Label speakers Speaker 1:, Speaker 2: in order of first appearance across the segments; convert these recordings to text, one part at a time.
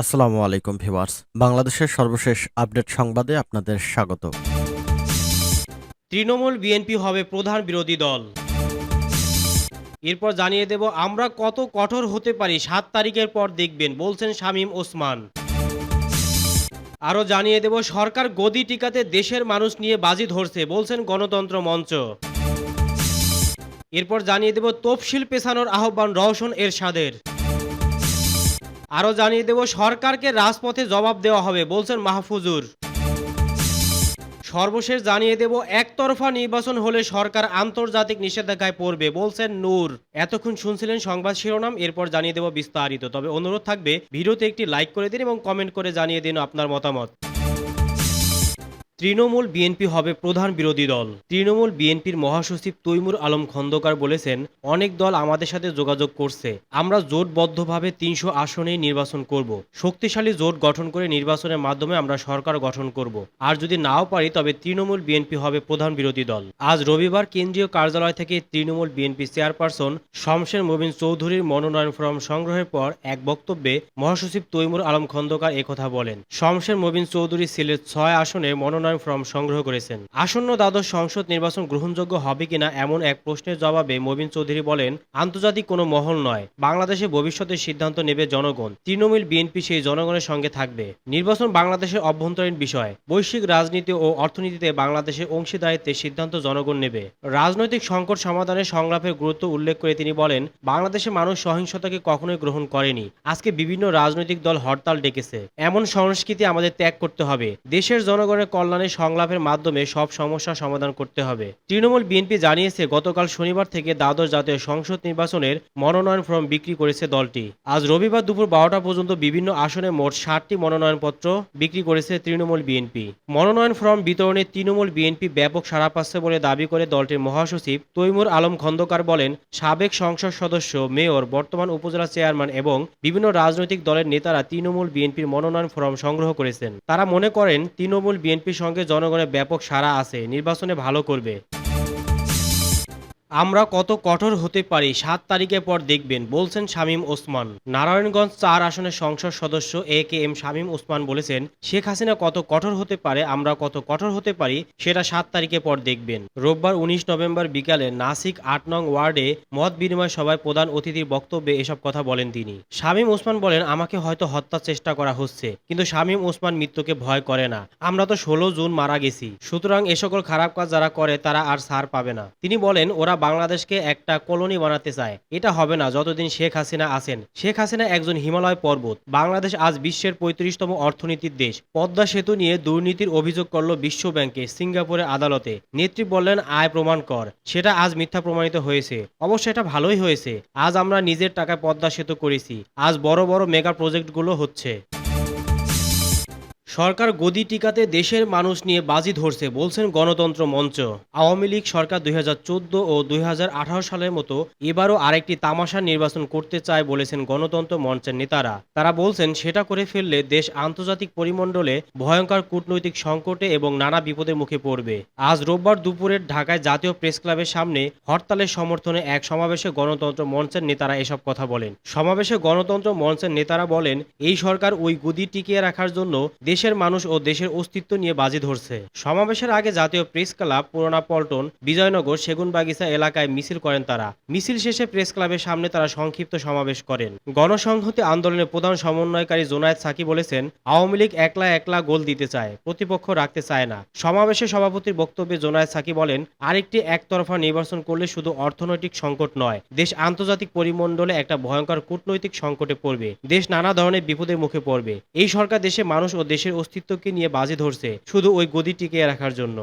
Speaker 1: আসসালামু আলাইকুম ভিউয়ার্স। বাংলাদেশের সর্বশেষ আপডেট সংবাদে আপনাদের স্বাগত।
Speaker 2: তৃণমূল বিএনপি হবে প্রধান বিরোধী দল। এরপর জানিয়ে দেব, আমরা কত কঠোর হতে পারি, সাত তারিখের পর দেখবেন, বলছেন শামীম ওসমান। আরও জানিয়ে দেব, সরকার গদি টিকাতে দেশের মানুষ নিয়ে বাজি ধরছে, বলছেন গণতন্ত্র মঞ্চ। এরপর জানিয়ে দেব তফসিল পেছানোর আহ্বান রওশন এরশাদের। আরও জানিয়ে দেব, সরকারকে রাজপথে জবাব দেওয়া হবে, বলছেন মাহফুজুর। সর্বশেষ জানিয়ে দেব, একতরফা নির্বাচন হলে সরকার আন্তর্জাতিক নিষেধাজ্ঞায় পড়বে, বলছেন নূর। এতক্ষণ শুনছিলেন সংবাদ শিরোনাম, এরপর জানিয়ে দেব বিস্তারিত। তবে অনুরোধ থাকবে, ভিডিওতে একটি লাইক করে দিন এবং কমেন্ট করে জানিয়ে দিন আপনার মতামত। তৃণমূল বিএনপি হবে প্রধান বিরোধী দল। তৃণমূল বিএনপির মহাসচিব তৈমুর আলম খন্দকার বলেছেন, অনেক দল আমাদের সাথে যোগাযোগ করছে। আমরা জোটবদ্ধভাবে তিনশো আসনেই নির্বাচন করব। শক্তিশালী জোট গঠন করে নির্বাচনের মাধ্যমে আমরা সরকার গঠন করব। আর যদি নাও পারি, তবে তৃণমূল বিএনপি হবে প্রধান বিরোধী দল। আজ রবিবার কেন্দ্রীয় কার্যালয় থেকে তৃণমূল বিএনপি চেয়ারপারসন শমশের মোবিন চৌধুরীর মনোনয়ন ফর্ম সংগ্রহের পর এক বক্তব্যে মহাসচিব তৈমুর আলম খন্দকার একথা বলেন। শমশের মোবিন চৌধুরী সিলেট ছয় আসনে মনোনয়ন ফর্ম সংগ্রহ করেছেন। আসন্ন দ্বাদশ সংসদ নির্বাচন গ্রহণযোগ্য হবে কিনা এমন এক প্রশ্নের জবাবে মবিন চৌধুরী বলেন, আন্তর্জাতিক কোনো মহল নয়, বাংলাদেশে ভবিষ্যতের সিদ্ধান্ত নেবে জনগণ। তৃণমূল বিএনপি সেই জনগণের সঙ্গে থাকবে। নির্বাচন বাংলাদেশের অভ্যন্তরীণ বিষয়। বৈশ্বিক রাজনীতি ও অর্থনীতিতে বাংলাদেশের অংশীদারিত্বের সিদ্ধান্ত জনগণ নেবে। রাজনৈতিক সংকট সমাধানের সংলাপের গুরুত্ব উল্লেখ করে তিনি বলেন, বাংলাদেশের মানুষ সহিংসতাকে কখনোই গ্রহণ করেনি। আজকে বিভিন্ন রাজনৈতিক দল হরতাল ডেকেছে। এমন সংস্কৃতি আমাদের ত্যাগ করতে হবে। দেশের জনগণের কল্যাণে সংলাপের মাধ্যমে সব সমস্যা সমাধান করতে হবে। তৃণমূল বিএনপি জানিয়েছে, গতকাল শনিবার থেকে দ্বাদশ জাতীয় সংসদ নির্বাচনের মনোনয়ন ফর্ম বিক্রি করেছে দলটি। আজ রবিবার দুপুর বারোটা পর্যন্ত বিভিন্ন আসনে মোট ষাটটি মনোনয়নপত্র বিক্রি করেছে তৃণমূল বিএনপি। মনোনয়ন ফর্ম বিতরণে তৃণমূল বিএনপি ব্যাপক সাড়া পাচ্ছে বলে দাবি করে দলটির মহাসচিব তৈমুর আলম খন্দকার বলেন, সাবেক সংসদ সদস্য, মেয়র, বর্তমান উপজেলা চেয়ারম্যান এবং বিভিন্ন রাজনৈতিক দলের নেতারা তৃণমূল বিএনপির মনোনয়ন ফর্ম সংগ্রহ করেছেন। তারা মনে করেন, তৃণমূল বিএনপির সঙ্গে জনগণের ব্যাপক সাড়া আছে। নির্বাচনে ভালো করবে। আমরা কত কঠোর হতে পারি, সাত তারিখের পর দেখবেন, বলছেন শামীম ওসমান। নারায়ণগঞ্জ চার আসনের সংসদ সদস্য A K M Shamim Osman বলেছেন, শেখ হাসিনা কত কঠোর হতে পারে, আমরা কত কঠোর হতে পারি, সেটা সাত তারিখের পর দেখবেন। রোববার উনিশ নভেম্বর বিকালে নাসিক আট নং ওয়ার্ডে মত বিনিময় সভায় প্রধান অতিথির বক্তব্যে এসব কথা বলেন তিনি। শামীম ওসমান বলেন, আমাকে হয়তো হত্যার চেষ্টা করা হচ্ছে, কিন্তু শামীম ওসমান মৃত্যুকে ভয় করে না। আমরা তো ষোলো জুন মারা গেছি, সুতরাং এ সকল খারাপ কাজ যারা করে, তারা আর ছাড় পাবে না। তিনি বলেন, ওরা বাংলাদেশকে একটা কলোনি বানাতে চায়। এটা হবে না, যতদিন শেখ হাসিনা আছেন। শেখ হাসিনা একজন হিমালয় পর্বত। বাংলাদেশ আজ বিশ্বের পঁয়ত্রিশতম অর্থনীতির দেশ। পদ্মা সেতু নিয়ে দুর্নীতির অভিযোগ করল বিশ্ব ব্যাংকে সিঙ্গাপুরের আদালতে। নেত্রী বললেন, আয় প্রমাণ কর। সেটা আজ মিথ্যা প্রমাণিত হয়েছে। অবশ্য এটা ভালোই হয়েছে। আজ আমরা নিজের টাকায় পদ্মা সেতু করেছি। আজ বড় বড় মেগা প্রজেক্টগুলো হচ্ছে। সরকার গদি টিকাতে দেশের মানুষ নিয়ে বাজি ধরছে বলছেন গণতন্ত্র মঞ্চ। আওয়ামী লীগ সরকার দুই হাজার চোদ্দ ও দুই হাজার আঠারো সালের মতো এবারও আরেকটি তামাশা নির্বাচন করতে চায় বলেছেন গণতন্ত্র মঞ্চের নেতারা। তারা বলছেন, সেটা করে ফেললে দেশ আন্তর্জাতিক পরিমণ্ডলে ভয়ঙ্কর কূটনৈতিক সংকটে এবং নানা বিপদের মুখে পড়বে। আজ রোববার দুপুরের ঢাকায় জাতীয় প্রেস ক্লাবের সামনে হরতালের সমর্থনে এক সমাবেশে গণতন্ত্র মঞ্চের নেতারা এসব কথা বলেন। সমাবেশে গণতন্ত্র মঞ্চের নেতারা বলেন, এই সরকার ওই গদি টিকিয়ে রাখার জন্য দেশের মানুষ ও দেশের অস্তিত্ব নিয়ে বাজি ধরছে। সমাবেশের আগে জাতীয় প্রেস ক্লাব পুরোনা পল্টন, বিজয়নগর, সেগুনবাগিচা এলাকায় মিছিল করেন তারা। মিছিল শেষে প্রেস ক্লাবের সামনে তারা সংক্ষিপ্ত সমাবেশ করেন। গণসংহতি আন্দোলনের প্রধান সমন্বয়কারী জোনায়েদ সাকি বলেছেন, আওয়ামী লীগ একলা একলা গোল দিতে চায়, প্রতিপক্ষ রাখতে চায় না। সমাবেশে সভাপতির বক্তব্যে জোনায়েদ সাকি বলেন, আরেকটি একতরফা নির্বাচন করলে শুধু অর্থনৈতিক সংকট নয়, দেশ আন্তর্জাতিক পরিমণ্ডলে একটা ভয়ঙ্কর কূটনৈতিক সংকটে পড়বে, দেশ নানা ধরনের বিপদের মুখে পড়বে। এই সরকার দেশে মানুষ ও দেশের অস্তিত্বকে নিয়ে বাজে ধরছে শুধু ওই গদি রাখার জন্য।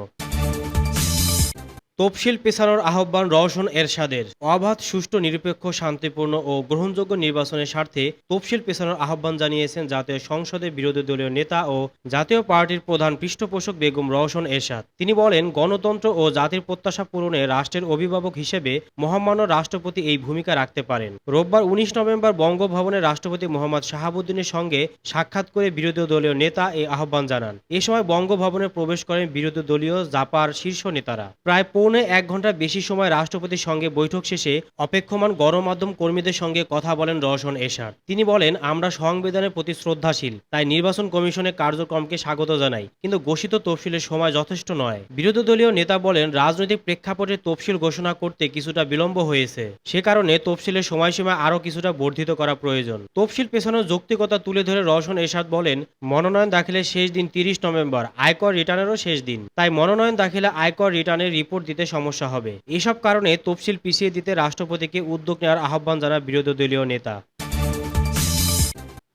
Speaker 2: তফসিল পেছানোর আহ্বান রওশন এরশাদের। অবাধ, সুষ্ঠু, নিরপেক্ষ, শান্তিপূর্ণ ও গ্রহণযোগ্য নির্বাচনের স্বার্থে তফসিল পেছানোর আহ্বান জানিয়েছেন জাতীয় সংসদে বিরোধী দলীয় নেতা ও জাতীয় পার্টির প্রধান পৃষ্ঠপোষক বেগম রওশন এরশাদ। তিনি বলেন, গণতন্ত্র ও জাতির প্রত্যাশা পূরণে রাষ্ট্রের অভিভাবক হিসেবে মহামান্য রাষ্ট্রপতি এই ভূমিকা রাখতে পারেন। রোববার উনিশ নভেম্বর বঙ্গভবনে রাষ্ট্রপতি মোহাম্মদ শাহাবুদ্দিনের সঙ্গে সাক্ষাৎ করে বিরোধী দলীয় নেতা এই আহ্বান জানান। এ সময় বঙ্গভবনে প্রবেশ করেন বিরোধী দলীয় জাপার শীর্ষ নেতারা। প্রায় পৌনে এক ঘণ্টা বেশি সময় রাষ্ট্রপতির সঙ্গে বৈঠক শেষে অপেক্ষমান গণমাধ্যম কর্মীদের সঙ্গে কথা বলেন রওশন এশার তিনি বলেন, আমরা সংবিধানের প্রতি শ্রদ্ধাশীল, তাই নির্বাচন কমিশনের কার্যক্রমকে স্বাগত জানাই। কিন্তু ঘোষিত তফসিলের সময় যথেষ্ট নয়। বিরোধী দলীয় নেতা বলেন, রাজনৈতিক প্রেক্ষাপটে তফসিল ঘোষণা করতে কিছুটা বিলম্ব হয়েছে। সে কারণে তফসিলের সময়সীমা আরও কিছুটা বর্ধিত করা প্রয়োজন। তফসিল পেছানোর যৌক্তিকতা তুলে ধরে রওশন এরশাদ বলেন, মনোনয়ন দাখিলের শেষ দিন তিরিশ নভেম্বর, আয়কর রিটার্নেরও শেষ দিন। তাই মনোনয়ন দাখিলে আয়কর রিটার্নের রিপোর্ট দিতে সমস্যা হবে। এসব কারণে তফসিল পিছিয়ে দিতে রাষ্ট্রপতিকে উদ্যোগ নেওয়ার আহ্বান জানায় বিরোধী দলীয় নেতা।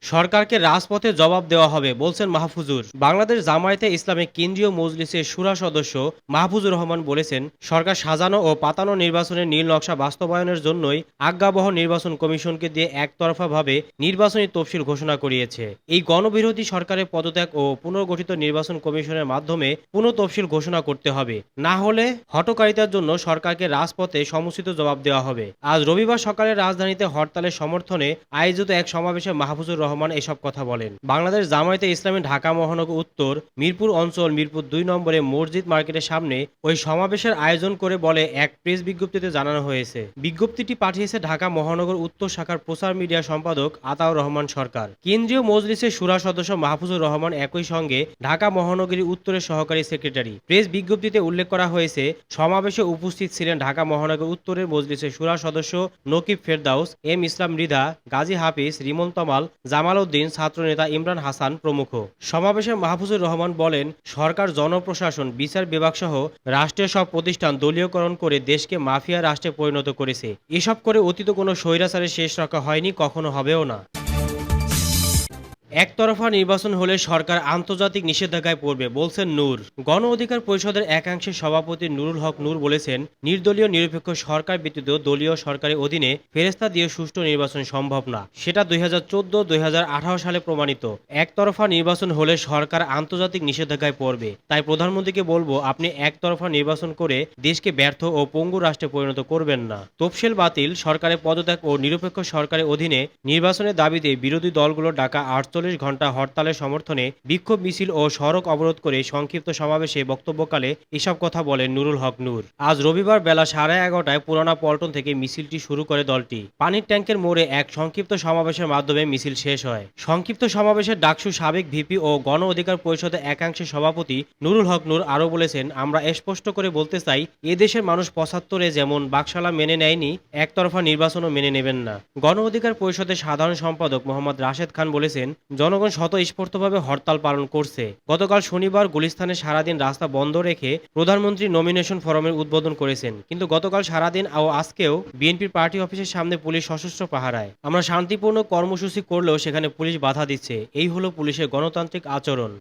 Speaker 2: সরকারকে রাজপথে জবাব দেওয়া হবে, বলছেন মাহফুজুর। বাংলাদেশ জামায়াতে ইসলামী কেন্দ্রীয় মজলিসের সুরা সদস্য মাহফুজুর রহমান বলেছেন, সরকার সাজানো ও পাতানো নির্বাচনের নীল নকশা বাস্তবায়নের জন্যই আজ্ঞাবহ নির্বাচন কমিশনকে দিয়ে একতরফাভাবে নির্বাচনী তফসিল ঘোষণা করিয়েছে। এই গণবিরোধী সরকারের পদত্যাগ ও পুনর্গঠিত নির্বাচন কমিশনের মাধ্যমে পুনঃ তফসিল ঘোষণা করতে হবে। না হলে হটকারিতার জন্য সরকারকে রাজপথে সমুচিত জবাব দেওয়া হবে। আজ রবিবার সকালে রাজধানীতে হরতালের সমর্থনে আয়োজিত এক সমাবেশে মাহফুজুর রহমান এসব কথা বলেন। বাংলাদেশ জামায়াতে ইসলামী ঢাকা মহানগর উত্তর, মিরপুর অঞ্চল, মিরপুর দুই নম্বরে মসজিদ মার্কেটের সামনে ওই সমাবেশের আয়োজন করে বলে এক প্রেস বিজ্ঞপ্তিতে জানানো হয়েছে। বিজ্ঞপ্তিটি পাঠিয়েছে ঢাকা মহানগর উত্তর শাখার প্রচার মিডিয়া সম্পাদক আতাউর রহমান সরকার। কেন্দ্রীয় মজলিসের সুরা সদস্য মাহফুজুর রহমান একই সঙ্গে ঢাকা মহানগরী উত্তরের সহকারী সেক্রেটারি। প্রেস বিজ্ঞপ্তিতে উল্লেখ করা হয়েছে, সমাবেশে উপস্থিত ছিলেন ঢাকা মহানগর উত্তরের মজলিসের সুরা সদস্য নকিব ফেরদাউস, এম ইসলাম মৃধা গাজী হাফিজ, রিমন তমাল জামাল উদ্দিন ছাত্রনেতা ইমরান হাসান প্রমুখ। সমাবেশে মাহফুজুর রহমান বলেন, সরকার, জনপ্রশাসন, বিচার বিভাগ সহ রাষ্ট্রের সব প্রতিষ্ঠান দলীয়করণ করে দেশকে মাফিয়া রাষ্ট্রে পরিণত করেছে। এসব করে অতীত কোনো স্বৈরাচারের শেষ রক্ষা হয়নি, কখনো হবেও না। একতরফা নির্বাচন হলে সরকার আন্তর্জাতিক নিষেধাজ্ঞায় পড়বে, বলছেন নূর। গণ অধিকার পরিষদের একাংশের সভাপতি নুরুল হক নূর বলেছেন, নির্দলীয় নিরপেক্ষ সরকার ব্যতীত দলীয় সরকারের অধীনে ফেরেস্তা দিয়ে সুষ্ঠু নির্বাচন সম্ভব না। সেটা দুই হাজার চোদ্দ, দুই সালে প্রমাণিত। একতরফা নির্বাচন হলে সরকার আন্তর্জাতিক নিষেধাজ্ঞায় পড়বে। তাই প্রধানমন্ত্রীকে বলব, আপনি একতরফা নির্বাচন করে দেশকে ব্যর্থ ও পঙ্গু রাষ্ট্রে পরিণত করবেন না। তফসিল বাতিল, সরকারের পদত্যাগ ও নিরপেক্ষ সরকারের অধীনে নির্বাচনের দাবিতে বিরোধী দলগুলো ডাকা আটচল্লিশ ঘণ্টা হরতালের সমর্থনে বিক্ষোভ মিছিল ও সড়ক অবরোধ করে সংক্ষিপ্ত সমাবেশে বক্তব্যকালে এসব কথা বলেন নুরুল হক নূর। আজ রবিবার বেলা সাড়ে এগারোটায় পুরানা পল্টন থেকে মিছিলটি শুরু করে দলটি। পানির ট্যাঙ্কের মোড়ে এক সংক্ষিপ্ত সমাবেশের মাধ্যমে মিছিল শেষ হয়। সংক্ষিপ্ত সমাবেশে ডাকসু সাবেক ভিপি ও গণ অধিকার পরিষদের একাংশের সভাপতি নুরুল হক নূর আরও বলেছেন, আমরা স্পষ্ট করে বলতে চাই এদেশের মানুষ পঁচাত্তরে যেমন বাকশালা মেনে নেয়নি, একতরফা নির্বাচনও মেনে নেবেন না। গণ অধিকার পরিষদের সাধারণ সম্পাদক মোহাম্মদ রাশেদ খান বলেছেন জনগণ স্বতঃস্ফূর্তভাবে হরতাল পালন করছে। গতকাল শনিবার গুলিস্তানে সারাদিন রাস্তা বন্ধ রেখে প্রধানমন্ত্রী নমিনেশন ফরমের উদ্বোধন করেছেন। কিন্তু গতকাল সারাদিন ও আজকেও বিএনপির পার্টি অফিসের সামনে পুলিশ সশস্ত্র পাহারায়। আমরা শান্তিপূর্ণ কর্মসূচি করলেও সেখানে পুলিশ বাধা দিচ্ছে। এই হলো পুলিশের গণতান্ত্রিক আচরণ।